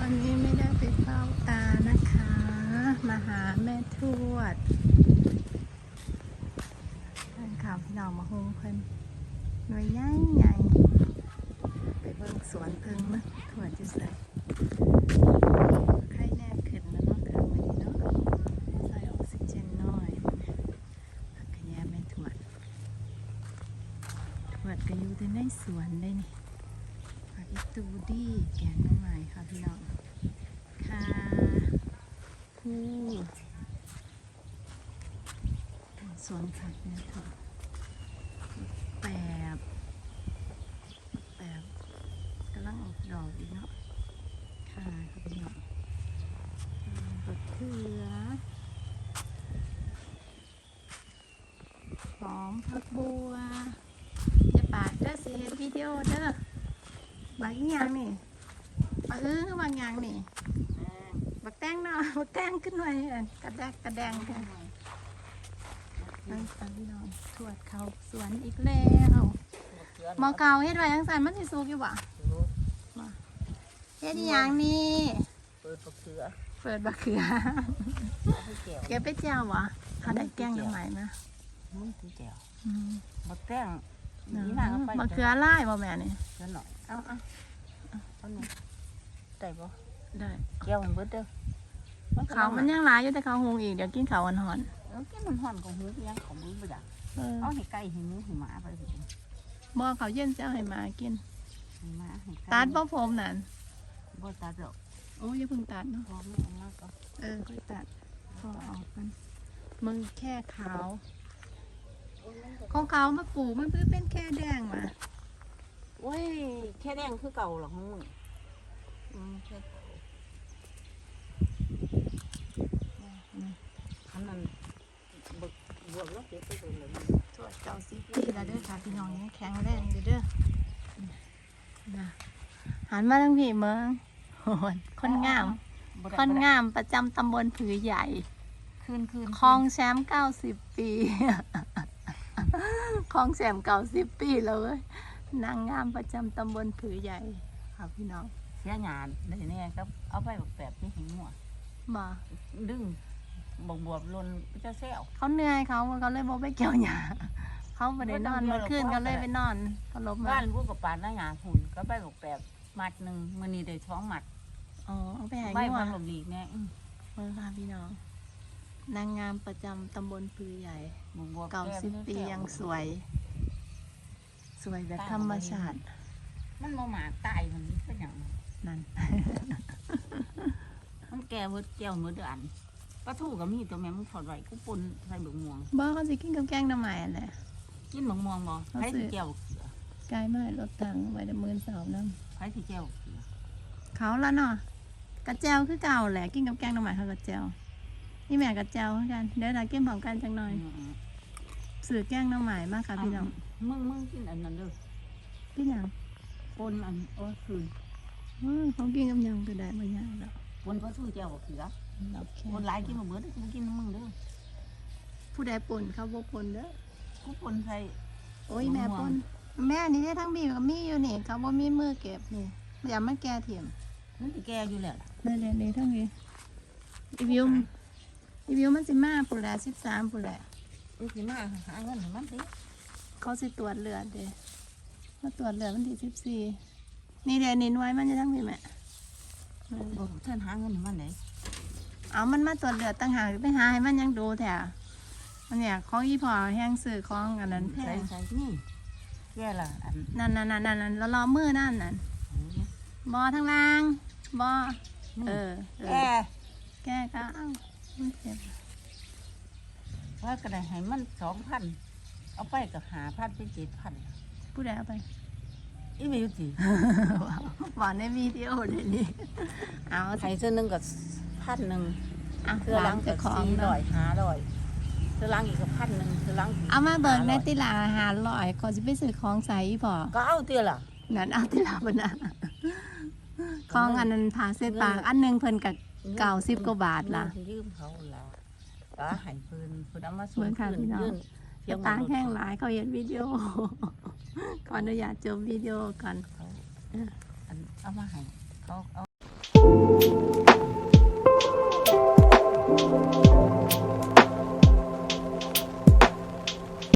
วันนี้ไม่ได้ไปเฝ้าตานะคะ มาหาแม่ทวดท่านข่าวพี่น้องมาโฮงเพิ่นหน่วยใหญ่ใหญ่ไปเบิ่งสวนเพิ่งนะทวดจะใส่ไข้แน่ขึ้นแล้วเนาะค่ะวันนี้เนาะใสออกซิเจนน้อยขยันแม่ถวดถวดก็อยู่แต่ในสวนได้นี่ จูดี้แกงน้ำใหม่ค่ะพี่น้องค่ะคู่สวนผักเนี่ยค่ะแบบแบบกำลังออกดอกอีกเนาะค่ะค่ะพี่น้องอืมบักเขือหอมผักบัวจะปาดเด้อสิเห็นวิดีโอเด้อ บักอีหยังนี่บักเออบางอย่างนี่บักแตงเนาะบักแตงขึ้นไว้เอิ้นกระแดกกระแดงกันไปฟังพี่น้องทวดเขาสวนอีกแล้วหมอเก่าเฮ็ดไว้ยังสั่นมันสิสุกอยู่บ่เฮ็ดอีหยังนี่เปิดปักเสือเปิดบักเขือให้แก้วเก็บไปเจียวบ่เขาได้แกงน้ำใหม่มามึงคือแก้วอืมบักแต้งนี่นางเอาไปบักเขือลายบ่แม่นี่เดี๋ยวหน่อย เอาเอาเอาเอาหนูได้ปะได้แก้วมันเบิดเด้อก็เขามันยังหลายอยู่แต่เขาหุงอีกเดี๋ยวกินเขาวอ่อนเออแก้วมันห่อนของหูยังของมือไปจ้ะๆเออเอาให้ไก่ให้หมูให้หมาไปสิบ่เขาเย็นจะเอาให้หมากินให้หมาให้ไก่ตัดบ่ผมนั่นบ่ตัดหรอกโอ้ยอย่าเพิ่งตัดเนาะพอไม่เอามากก็เออค่อยตัดพอออกกันมึงแค่ขาวของเขามาปลูกมันเพิ่งเป็นแค่แดงมา โอ้ยแค่แดงคือเก่าหรอกของมึงอืมแค่อันนั้นบกบวกแล้วเก็บไปเลยเลยตรวจเก้าสิบปีแล้วเด้อค่ะพี่น้องยังแข็งแรงอยู่เด้อนะหันมาทางพี่เมืองโหนคนงามบ่ได้คนบ่ได้งามประจำตำบลผือใหญ่ คืนคืนคลองแชมป์เก้าสิบปีคลองแชมป์เก้าสิบปีแล้วเว้ย นางงามประจำตำบลผือใหญ่ค่ะพี่น้องเสียหยาได้แน่ครับ เอาไปแบบแบบนี้หิงหัวมาดึงบวบบวบลนเจ้าแซวเขาเหนื่อยเขาเขาเลยบอกไปเกี่ยวหญ้าเขาไม่ได้นอนบ่เมื่ต้อองคืนเกี่ยวหรอกเขาเลยไปนอนเขาลบมาบ้านพวกกับปานหน้าหยาหุ่นก็ไปแบบแบบมัดหนึ่งมือนี้ได้ท้องมัดอ๋อเอาไปหาใบงัวพันหลบหลีกแน่อื้อเมืองพาพี่น้องนางงามประจำตำบลพือใหญ่บวบบวบเก่าแก้สิบเจ้าปีแซวยังสวย สวยแบบธรรมชาติ มันมาหมาตายมันเป็นอย่างนั่น มันแก่เวิดแก้วเมื่อเดือนปลาทูก็มีตัวแม่มึงถอดไว้กูปนใส่บึกม่วงบ้าเขาสิกินกับแกงน้ำใหม่แหละกินบึกม่วงบ่เอาไผสิสิแก้วเขือไกลมากรถตังไว้เดมือนเสาน้ไผสิแก้วเขือำเขาละเนาะกระเจวคือเก่าแหละกินกับแกงน้ำใหม่เขากระเจวนี่แม่กระเจวเหมือนกันเดี๋ยวเรากินพร้อมกันจังหน่อยอืมสื่อแกงน้ำใหม่มากค่ะพี่น้อง มึงมึงกินอันนั้นเด้อพี่น้องปนอันโอ้ยคืนอืมเขากินกับยำก็ได้บางอย่างแล้วปนปลาทูแก้วเขือเราแค่คนหลายกินมาเบิดกูกินน้ำมึงเด้อผู้ใดปนเขาบ่ปนเด้อกูปนใส่โอ้ยแม่ปนแม่นี่ได้ทั้งบีกับมีอยู่นี่เขาบ่มีมือเก็บนี่อย่ามาแก่เถียมมันสิแก่อยู่แล้วล่ะนี่นี่นี่ทั้งนี้อีวิวอีวิวมันสิมาปุ่นแหละสิบสามปุ่นแหละกูสิมาหาเงินให้มันสิ เขาสิตรวจเลือดเด้มาตรวจเลือดวันที่สิบสี่นี่เดี๋ยวนี่หน่วยมันจะทั้งนี้แม่บ่เทินหาเงินให้มันได้เอามันมาตรวจเลือดตั้งหากไปหาให้มันยังดูแถวอันเนี้ยของอีพอแห้งสื่อของอันนั้นแพใส่งใส่นี่แก่ละอันนั่นนั่นนั่นนั่นนั่นแล้วรอมือนั่นนั่นนี้บอทั้งล่างบอเออเอแก่อแก้ก็เอ้ามันเจ็บว่าก็ได้ให้มันสองพัน เอาไปกับหาพันเป็นเจ็ดพันผู้ใดเอาไปอีวิวสิหวานในวิดีโอเดี๋ยวนี้เอาไห้เสื้อหนึงกับพันหนึ่งอะเสื้อล้างจะกับของสี่ร้เนาะอยห้าร้อยเสื้อล้างอีกกับพันหนึ่งเสื้อล้างเอามาเบิกใน500ติลาอาหารลอยก่อนจะไปซื้อของใส่อีพอก็เอาเตี้ยล่ะนั่นเอาติลาบนะของอันนั้นผ่าเส้นปากอันหนึงเพิ่นกับเก้าสิบกว่าบาทล่ะเงินที่ยืมเขาล่ะก็ใหายพื้นพื้นเอามาส่เหมืงอนค่ะคืนพี่น้องยื่นเพี ยังตาแห้งหลายเขาเห็นวิดีโอขออนุญาตจบวิดีโอก่อนเอามาให้เขา